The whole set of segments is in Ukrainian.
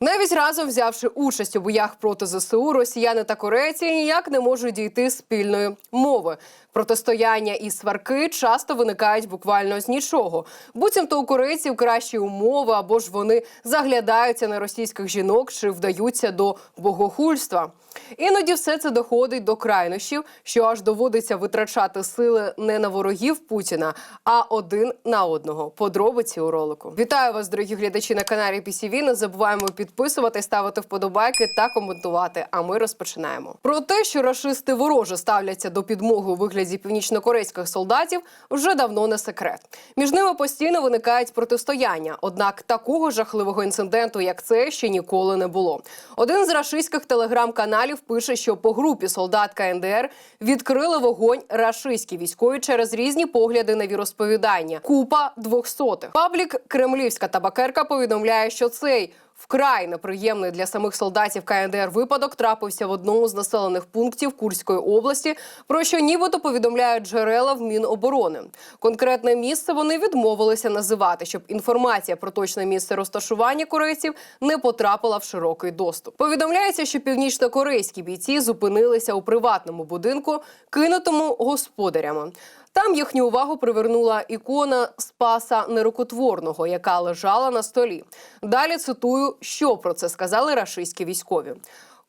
Навіть разом взявши участь у боях проти ЗСУ, росіяни та корейці ніяк не можуть дійти спільної мови. Протистояння і сварки часто виникають буквально з нічого. Буцімто у корейців кращі умови або ж вони заглядаються на російських жінок чи вдаються до богохульства. Іноді все це доходить до крайнощів, що аж доводиться витрачати сили не на ворогів Путіна, а один на одного. Подробиці у ролику. Вітаю вас, дорогі глядачі на каналі PCV. Не забуваємо підписувати, ставити вподобайки та коментувати. А ми розпочинаємо. Про те, що рашисти вороже ставляться до підмоги у вигляді північнокорейських солдатів, вже давно не секрет. Між ними постійно виникають протистояння. Однак такого жахливого інциденту, як це, ще ніколи не було. Один з рашистських телеграм-каналів пише, що по групі солдат КНДР відкрили вогонь рашистські військові через різні погляди на віросповідання. Купа двохсотих. Паблік Кремлівська табакерка повідомляє, що цей. Вкрай неприємний для самих солдатів КНДР випадок трапився в одному з населених пунктів Курської області, про що нібито повідомляють джерела в Міноборони. Конкретне місце вони відмовилися називати, щоб інформація про точне місце розташування корейців не потрапила в широкий доступ. Повідомляється, що північно-корейські бійці зупинилися у приватному будинку, кинутому господарями. Там їхню увагу привернула ікона Спаса Нерукотворного, яка лежала на столі. Далі цитую, що про це сказали рашистські військові.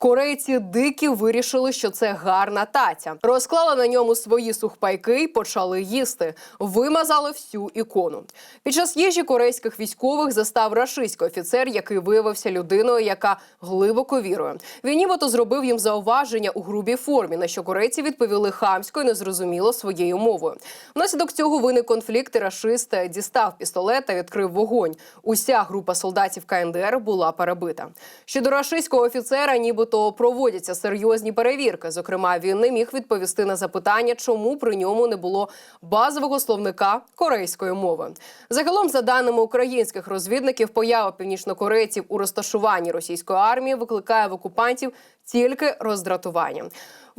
Корейці дикі вирішили, що це гарна таця. Розклали на ньому свої сухпайки й почали їсти. Вимазали всю ікону. Під час їжі корейських військових застав рашистський офіцер, який виявився людиною, яка глибоко вірує. Він нібито зробив їм зауваження у грубій формі, на що корейці відповіли хамсько і незрозуміло своєю мовою. Внаслідок цього виник конфлікт. і Рашист дістав пістолет та відкрив вогонь. Уся група солдатів КНДР була перебита. Щодо рашистського офіцера, нібито проводяться серйозні перевірки. Зокрема, він не міг відповісти на запитання, чому при ньому не було базового словника корейської мови. Загалом, за даними українських розвідників, поява північнокорейців у розташуванні російської армії викликає в окупантів тільки роздратування.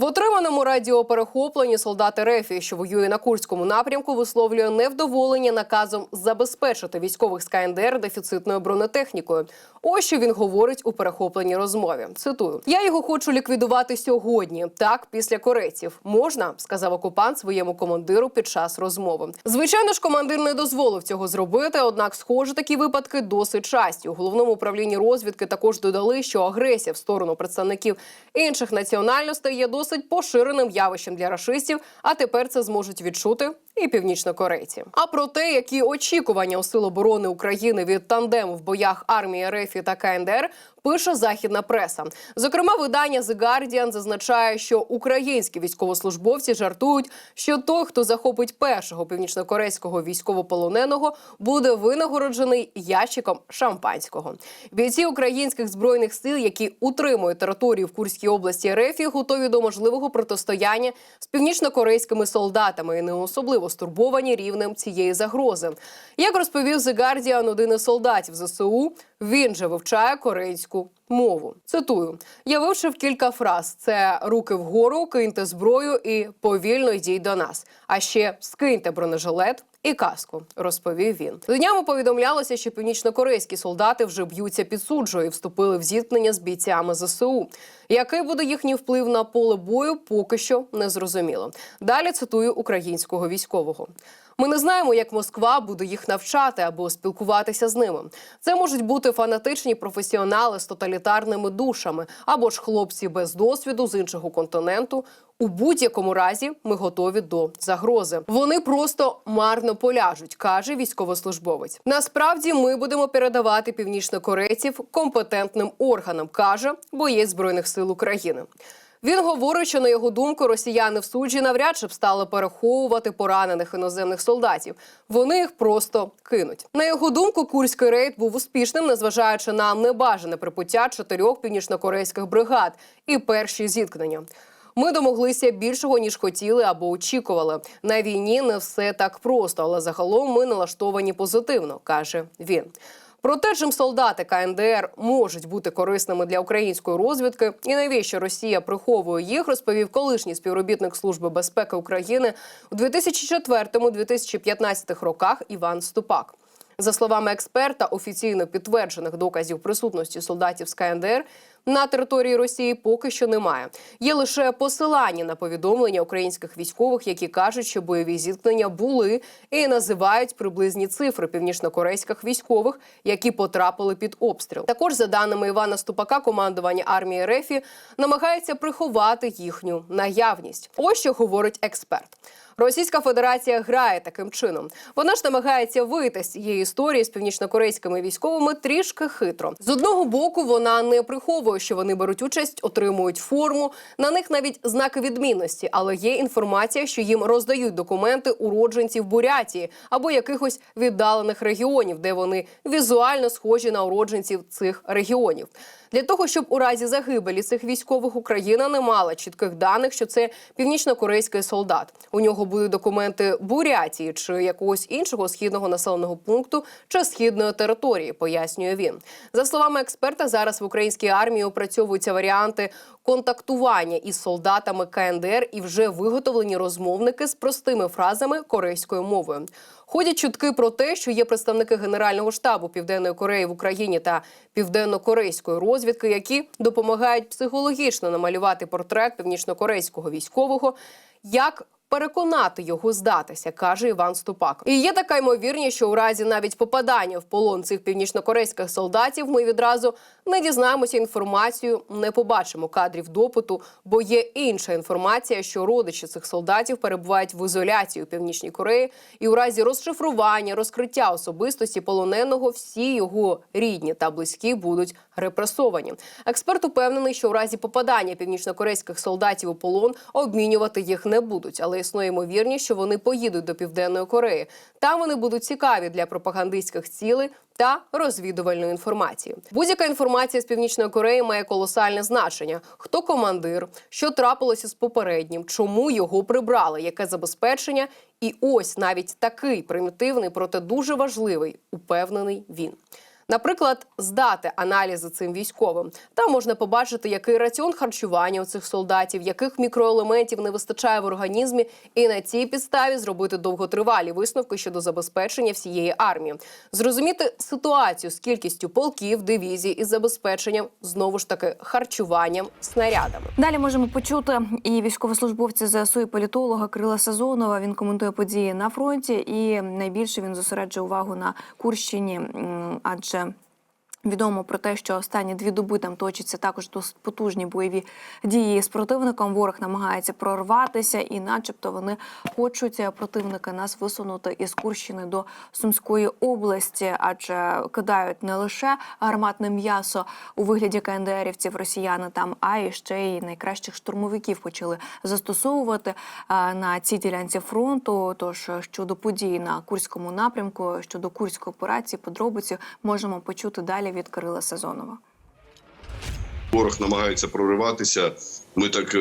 В отриманому радіоперехопленні солдати Рефі, що воює на Курському напрямку, висловлює невдоволення наказом забезпечити військових з КНДР дефіцитною бронетехнікою. Ось що він говорить у перехопленій розмові. Цитую: я його хочу ліквідувати сьогодні. Так, після корейців можна, сказав окупант своєму командиру під час розмови. Звичайно ж, командир не дозволив цього зробити. Однак, схоже, такі випадки досить часті. У головному управлінні розвідки також додали, що агресія в сторону представників інших національностей є досить поширеним явищем для рашистів. А тепер це зможуть відчути і північнокорейці. А про те, які очікування у Сил оборони України від тандему в боях армії РФ та КНДР, пише західна преса. Зокрема, видання The Guardian зазначає, що українські військовослужбовці жартують, що той, хто захопить першого північнокорейського військовополоненого, буде винагороджений ящиком шампанського. Бійці українських збройних сил, які утримують територію в Курській області РФ, готові до можливого протистояння з північнокорейськими солдатами і не особливо стурбовані рівнем цієї загрози. Як розповів The Guardian, один із солдатів ЗСУ, він же вивчає корейську мову. Цитую: я вивчив кілька фраз: це руки вгору, киньте зброю і повільно йдіть до нас. А ще скиньте бронежилет. І каску розповів він. Днями повідомлялося, що північнокорейські солдати вже б'ються під суджою і вступили в зіткнення з бійцями ЗСУ. Який буде їхній вплив на поле бою, поки що не зрозуміло. Далі цитую українського військового. Ми не знаємо, як Москва буде їх навчати або спілкуватися з ними. Це можуть бути фанатичні професіонали з тоталітарними душами або ж хлопці без досвіду з іншого континенту. У будь-якому разі ми готові до загрози. Вони просто марно поляжуть, каже військовослужбовець. Насправді ми будемо передавати північнокорейців компетентним органам, каже боєць збройних сил України. Він говорить, що на його думку росіяни в суджі навряд чи б стали переховувати поранених іноземних солдатів. Вони їх просто кинуть. На його думку, курський рейд був успішним, незважаючи на небажане припуття чотирьох північнокорейських бригад і перші зіткнення. Ми домоглися більшого ніж хотіли або очікували. На війні не все так просто, але загалом ми налаштовані позитивно, каже він. Про те, чим солдати КНДР можуть бути корисними для української розвідки, і навіщо Росія приховує їх, розповів колишній співробітник служби безпеки України у 2004-2015 роках Іван Ступак. За словами експерта, офіційно підтверджених доказів присутності солдатів з КНДР на території Росії поки що немає. Є лише посилання на повідомлення українських військових, які кажуть, що бойові зіткнення були і називають приблизні цифри північнокорейських військових, які потрапили під обстріл. Також за даними Івана Ступака, командування армії РЕФІ намагається приховати їхню наявність. Ось що говорить експерт. Російська Федерація грає таким чином. Вона ж намагається вийти з цієї історії з північнокорейськими військовими трішки хитро. З одного боку, вона не приховує, що вони беруть участь, отримують форму. На них навіть знаки відмінності, але є інформація, що їм роздають документи уродженців Бурятії або якихось віддалених регіонів, де вони візуально схожі на уродженців цих регіонів. Для того щоб у разі загибелі цих військових Україна не мала чітких даних, що це північно-корейський солдат. У нього будуть документи Бурятії чи якогось іншого східного населеного пункту чи східної території, пояснює він. За словами експерта, зараз в українській армії опрацьовуються варіанти контактування із солдатами КНДР і вже виготовлені розмовники з простими фразами корейською мовою. Ходять чутки про те, що є представники Генерального штабу Південної Кореї в Україні та південно-корейської розвідки, які допомагають психологічно намалювати портрет північно-корейського військового. Як переконати його здатися, каже Іван Ступак. І є така ймовірність, що у разі навіть попадання в полон цих північнокорейських солдатів ми відразу не дізнаємося інформацію, не побачимо кадрів допиту, бо є інша інформація, що родичі цих солдатів перебувають в ізоляції у північній Кореї, і у разі розшифрування, розкриття особистості полоненого всі його рідні та близькі будуть репресовані. Експерт упевнений, що у разі попадання північнокорейських солдатів у полон обмінювати їх не будуть, але існує ймовірність, що вони поїдуть до південної Кореї. Там вони будуть цікаві для пропагандистських цілей. Та розвідувальної інформації. Будь-яка інформація з північної Кореї має колосальне значення: хто командир, що трапилося з попереднім, чому його прибрали, яке забезпечення, і ось навіть такий примітивний, проте дуже важливий, упевнений він. Наприклад, здати аналізи цим військовим. Там можна побачити, який раціон харчування у цих солдатів, яких мікроелементів не вистачає в організмі, і на цій підставі зробити довготривалі висновки щодо забезпечення всієї армії. Зрозуміти ситуацію з кількістю полків, дивізій із забезпеченням знову ж таки харчуванням снарядами. Далі можемо почути і військовослужбовця ЗСУ, і політолога Крила Сазонова. Він коментує події на фронті, і найбільше він зосереджує увагу на Курщині, м, адже. Відомо про те, що останні дві доби там точаться також потужні бойові дії з противником. Ворог намагається прорватися, і, начебто, вони хочуть е, противника нас висунути із Курщини до Сумської області, адже кидають не лише гарматне м'ясо у вигляді КНДРівців, росіяни там, а й ще й найкращих штурмовиків почали застосовувати е, на цій ділянці фронту. Тож е, щодо подій на Курському напрямку, щодо курської операції, подробиці можемо почути далі від Кирила Сезонова. Ворог намагається прориватися. Ми так е,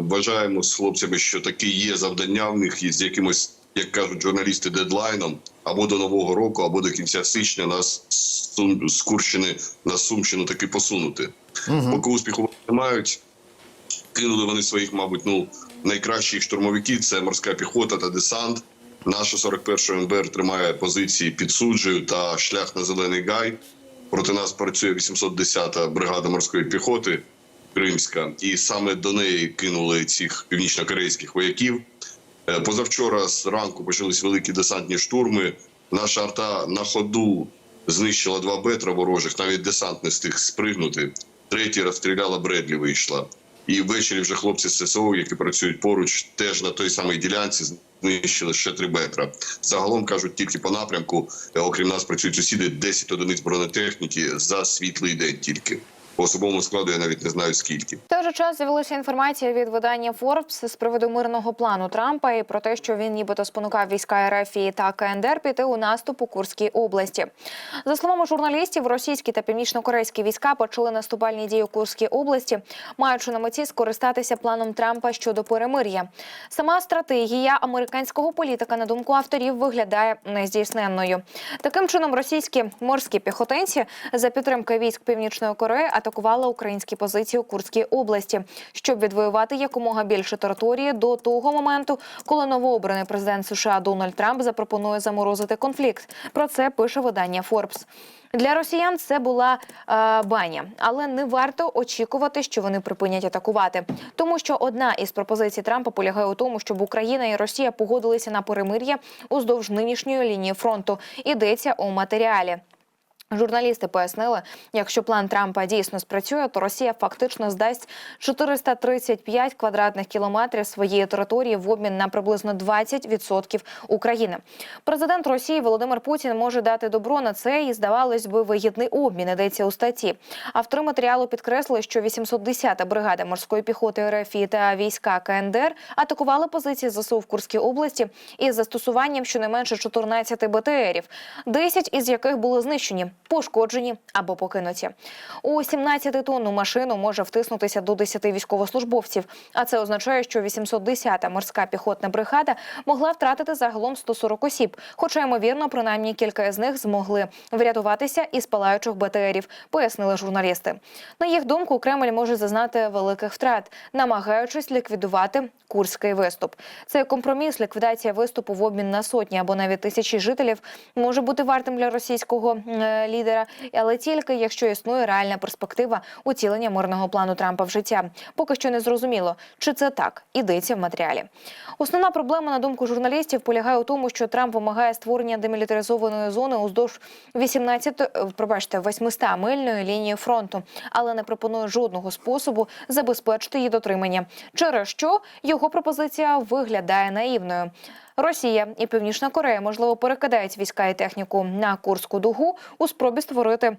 вважаємо з хлопцями, що таке є завдання в них із якимось, як кажуть журналісти, дедлайном або до нового року, або до кінця січня нас Сум- з Курщини на Сумщину таки посунути. Поки успіху не мають, кинули вони своїх, мабуть, ну найкращих штурмовиків це морська піхота та десант. Наша 41 МБР тримає позиції під суджею та шлях на зелений гай. Проти нас працює 810-та бригада морської піхоти Кримська, і саме до неї кинули цих північно-корейських вояків. Позавчора Позавчора зранку почались великі десантні штурми. Наша арта на ходу знищила два бетра ворожих, навіть десант не встиг спригнути. Третій розстріляла Бредлі вийшла. І ввечері вже хлопці з ССО, які працюють поруч, теж на той самій ділянці знищили ще три метра. Загалом кажуть, тільки по напрямку, е, окрім нас, працюють сусіди 10 одиниць бронетехніки за світлий день тільки. По особовому складу я навіть не знаю скільки. В той же час з'явилася інформація від видання Forbes з приводу мирного плану Трампа і про те, що він нібито спонукав війська РФ та КНДР піти у наступ у Курській області. За словами журналістів, російські та північно-корейські війська почали наступальні дії у Курській області, маючи на меті скористатися планом Трампа щодо перемир'я. Сама стратегія американського політика, на думку авторів, виглядає нездійсненною. Таким чином, російські морські піхотинці за підтримки військ Північної Кореї атакувала українські позиції у Курській області, щоб відвоювати якомога більше території до того моменту, коли новообраний президент США Дональд Трамп запропонує заморозити конфлікт. Про це пише видання Forbes. Для росіян це була е, баня, але не варто очікувати, що вони припинять атакувати, тому що одна із пропозицій Трампа полягає у тому, щоб Україна і Росія погодилися на перемир'я уздовж нинішньої лінії фронту. Йдеться у матеріалі. Журналісти пояснили, якщо план Трампа дійсно спрацює, то Росія фактично здасть 435 квадратних кілометрів своєї території в обмін на приблизно 20% України. Президент Росії Володимир Путін може дати добро на це і здавалось би вигідний обмін. Йдеться у статті. Автори матеріалу підкреслили, що 810-та бригада морської піхоти РФ та війська КНДР атакували позиції ЗСУ в Курській області із застосуванням щонайменше 14 БТРів, 10 із яких були знищені, пошкоджені або покинуті. У 17-тонну машину може втиснутися до 10 військовослужбовців. А це означає, що 810-та морська піхотна бригада могла втратити загалом 140 осіб. Хоча, ймовірно, принаймні кілька з них змогли врятуватися із палаючих БТРів, пояснили журналісти. На їх думку, Кремль може зазнати великих втрат, намагаючись ліквідувати курський виступ. Цей компроміс, ліквідація виступу в обмін на сотні або навіть тисячі жителів, може бути вартим для російського е, лідера, але тільки якщо існує реальна перспектива уцілення мирного плану Трампа в життя. Поки що не зрозуміло, чи це так ідеться в матеріалі. Основна проблема, на думку журналістів, полягає у тому, що Трамп вимагає створення демілітаризованої зони уздовж 18, е, пробачте, 800 мильної лінії фронту, але не пропонує жодного способу забезпечити її дотримання, через що його пропозиція виглядає наївною. Росія і Північна Корея можливо перекидають війська і техніку на Курську дугу у спробі створити.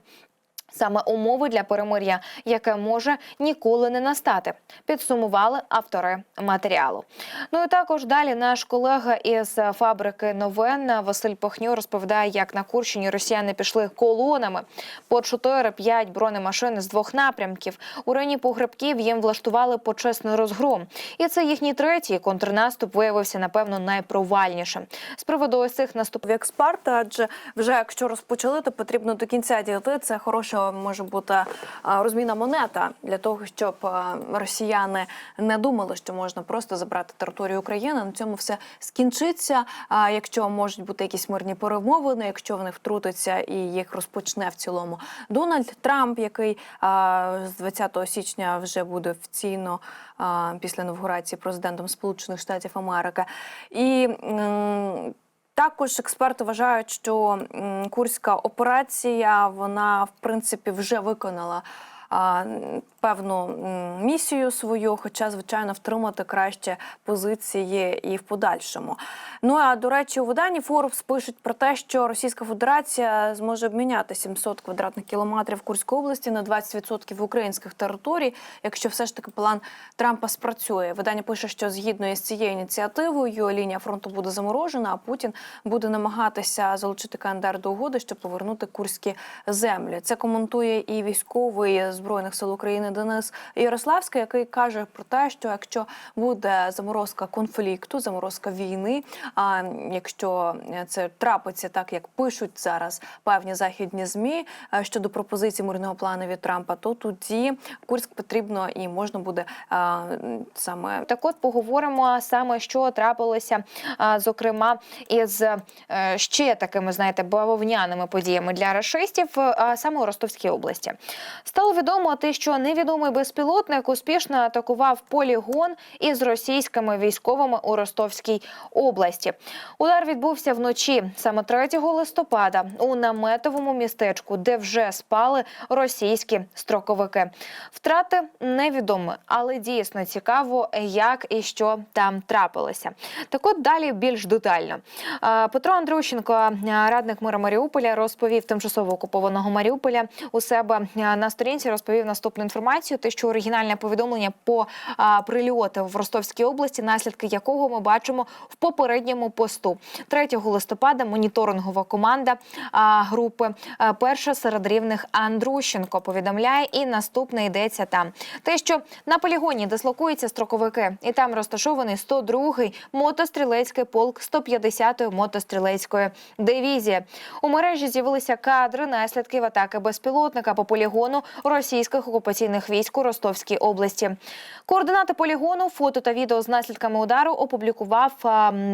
Саме умови для перемир'я, яке може ніколи не настати, підсумували автори матеріалу. Ну і також далі наш колега із фабрики новин Василь Похню розповідає, як на Курщині росіяни пішли колонами по 4-5 бронемашин з двох напрямків. У районі погребків їм влаштували почесний розгром. І це їхній третій контрнаступ виявився напевно найпровальнішим. З приводу ось цих наступів в експерта, адже вже якщо розпочали, то потрібно до кінця дійти. Це хороша може бути розміна монета для того, щоб росіяни не думали, що можна просто забрати територію України. На цьому все скінчиться. А якщо можуть бути якісь мирні перемовини, якщо вони втрутяться і їх розпочне в цілому Дональд Трамп, який з 20 січня вже буде офіційно після інавгурації президентом Сполучених Штатів Америки, і також експерти вважають, що курська операція вона в принципі вже виконала певну місію свою, хоча, звичайно, втримати краще позиції і в подальшому. Ну а до речі, у виданні Forbes пишуть про те, що Російська Федерація зможе обміняти 700 квадратних кілометрів Курської області на 20% українських територій, якщо все ж таки план Трампа спрацює. Видання пише, що згідно із цією ініціативою лінія фронту буде заморожена, а Путін буде намагатися залучити КНДР до угоди, щоб повернути курські землі. Це коментує і військовий збройних сил України Денис Ярославський, який каже про те, що якщо буде заморозка конфлікту, заморозка війни, а якщо це трапиться так, як пишуть зараз певні західні змі е, щодо пропозицій мирного плану від Трампа, то тоді Курськ потрібно і можна буде е, саме Так от поговоримо саме, що трапилося, а, зокрема, із е, ще такими, знаєте, бавовняними подіями для рашистів, а саме у Ростовській області. Стало відомо те, що невідомий безпілотник успішно атакував полігон із російськими військовими у Ростовській області. Удар відбувся вночі, саме 3 листопада, у наметовому містечку, де вже спали російські строковики. Втрати невідомі, але дійсно цікаво, як і що там трапилося. Так от далі більш детально. Петро Андрющенко, радник мера Маріуполя, розповів тимчасово окупованого Маріуполя у себе на сторінці. Розповів наступну інформацію: те, що оригінальне повідомлення по прильоту в Ростовській області, наслідки якого ми бачимо в попередньому посту. 3 листопада моніторингова команда групи перша серед рівних Андрущенко повідомляє, і наступне йдеться там. Те, що на полігоні дислокуються строковики, і там розташований 102-й мотострілецький полк 150-ї мотострілецької дивізії. У мережі з'явилися кадри наслідків атаки безпілотника по полігону російських окупаційних військ у Ростовській області. Координати полігону, фото та відео з наслідками удару опублікував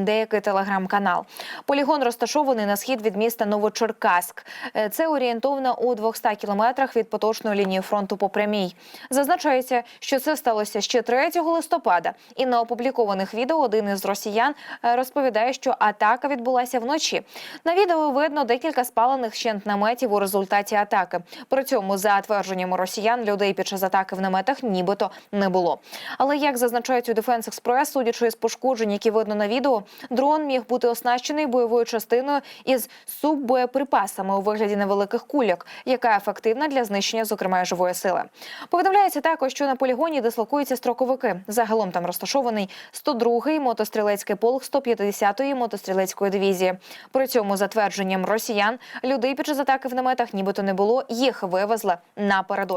деякий телеграм-канал. Полігон розташований на схід від міста Новочеркаськ. Е, Це орієнтовно у 200 кілометрах від поточної лінії фронту по прямій. Зазначається, що це сталося ще 3 листопада. І на опублікованих відео один із росіян е, розповідає, що атака відбулася вночі. На відео видно декілька спалених щент наметів у результаті атаки. При цьому, за твердженнями росіян, людей під час атаки в наметах нібито не було. Але як зазначають у Defense Express, судячи з пошкоджень, які видно на відео, дрон міг бути оснащений бойовою частиною із суббоєприпасами у вигляді невеликих кульок, яка ефективна для знищення, зокрема, живої сили. Повідомляється також, що на полігоні дислокуються строковики. Загалом там розташований 102-й мотострілецький полк 150-ї мотострілецької дивізії. При цьому, за твердженням росіян, людей під час атаки в наметах нібито не було. Їх вивезли напередодні.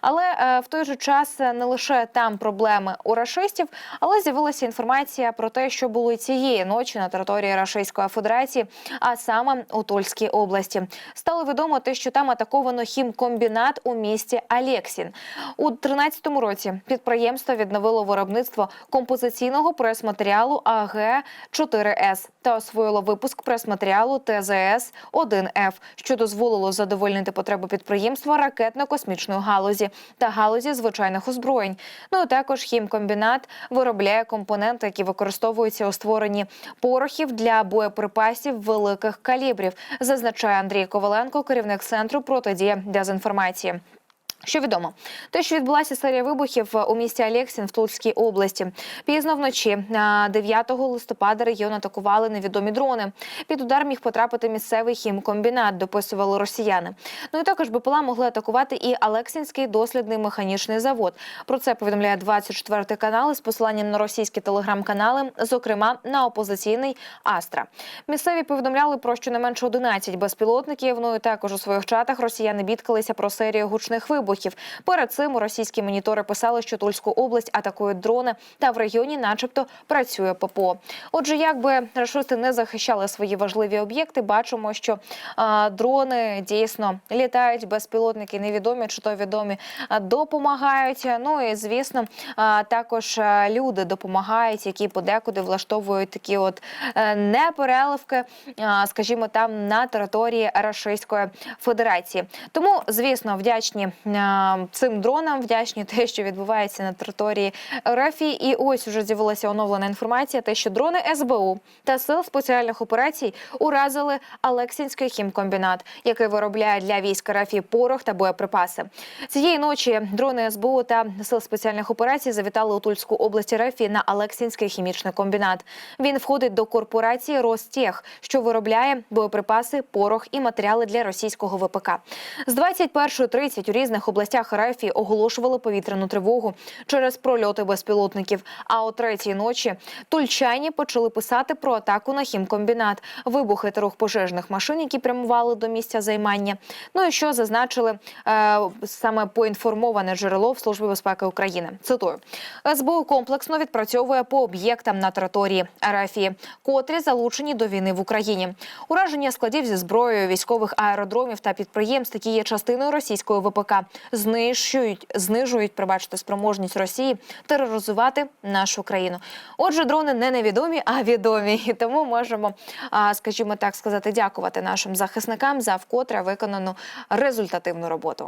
Але е, в той же час е, не лише там проблеми у рашистів, але з'явилася інформація про те, що було цієї ночі на території Рашистської Федерації, а саме у Тульській області. Стало відомо те, що там атаковано хімкомбінат у місті Алєксін. У 2013 році підприємство відновило виробництво композиційного прес-матеріалу АГ-4С та освоїло випуск прес-матеріалу ТЗС 1Ф, що дозволило задовольнити потреби підприємства ракетно-космічної галузі та галузі звичайних озброєнь. Ну а також хімкомбінат виробляє компоненти, які використовуються у створенні порохів для боєприпасів великих калібрів, зазначає Андрій Коваленко, керівник центру протидії дезінформації. Що відомо, те, що відбулася серія вибухів у місті Алєксін в Тульській області. Пізно вночі, а, 9 листопада, регіон атакували невідомі дрони. Під удар міг потрапити місцевий хімкомбінат, дописували росіяни. Ну і також БПЛА могли атакувати і Алексінський дослідний механічний завод. Про це повідомляє 24 канал із посиланням на російські телеграм-канали, зокрема на опозиційний Астра. Місцеві повідомляли про щонайменше 11 безпілотників. Ну і також у своїх чатах росіяни бідкалися про серію гучних вибухів. Перед цим російські монітори писали, що Тульську область атакують дрони, та в регіоні, начебто, працює ППО. Отже, якби рашисти не захищали свої важливі об'єкти, бачимо, що а, дрони дійсно літають, безпілотники невідомі чи то відомі допомагають. Ну і звісно, а, також люди допомагають, які подекуди влаштовують такі от е, непереливки, а, скажімо, там на території Рашистської Федерації. Тому, звісно, вдячні а, цим дронам, вдячні те, що відбувається на території РФ. І ось уже з'явилася оновлена інформація, те, що дрони СБУ та сил спеціальних операцій уразили Алексінський хімкомбінат, який виробляє для військ РФ порох та боєприпаси. Цієї ночі дрони СБУ та сил спеціальних операцій завітали у Тульську область РФ на Алексінський хімічний комбінат. Він входить до корпорації Ростех, що виробляє боєприпаси, порох і матеріали для російського ВПК. З 21.30 у різних областях РФ оголошували повітряну тривогу через прольоти безпілотників. А о третій ночі тульчані почали писати про атаку на хімкомбінат, вибухи рух пожежних машин, які прямували до місця займання. Ну і що зазначили е, саме поінформоване джерело в Службі безпеки України. Цитую СБУ комплексно відпрацьовує по об'єктам на території РФ, котрі залучені до війни в Україні. Ураження складів зі зброєю військових аеродромів та підприємств, які є частиною російської ВПК, знищують, знижують, пробачте, спроможність Росії тероризувати нашу країну. Отже, дрони не невідомі, а відомі. І тому можемо, скажімо так сказати, дякувати нашим захисникам за вкотре виконану результативну роботу.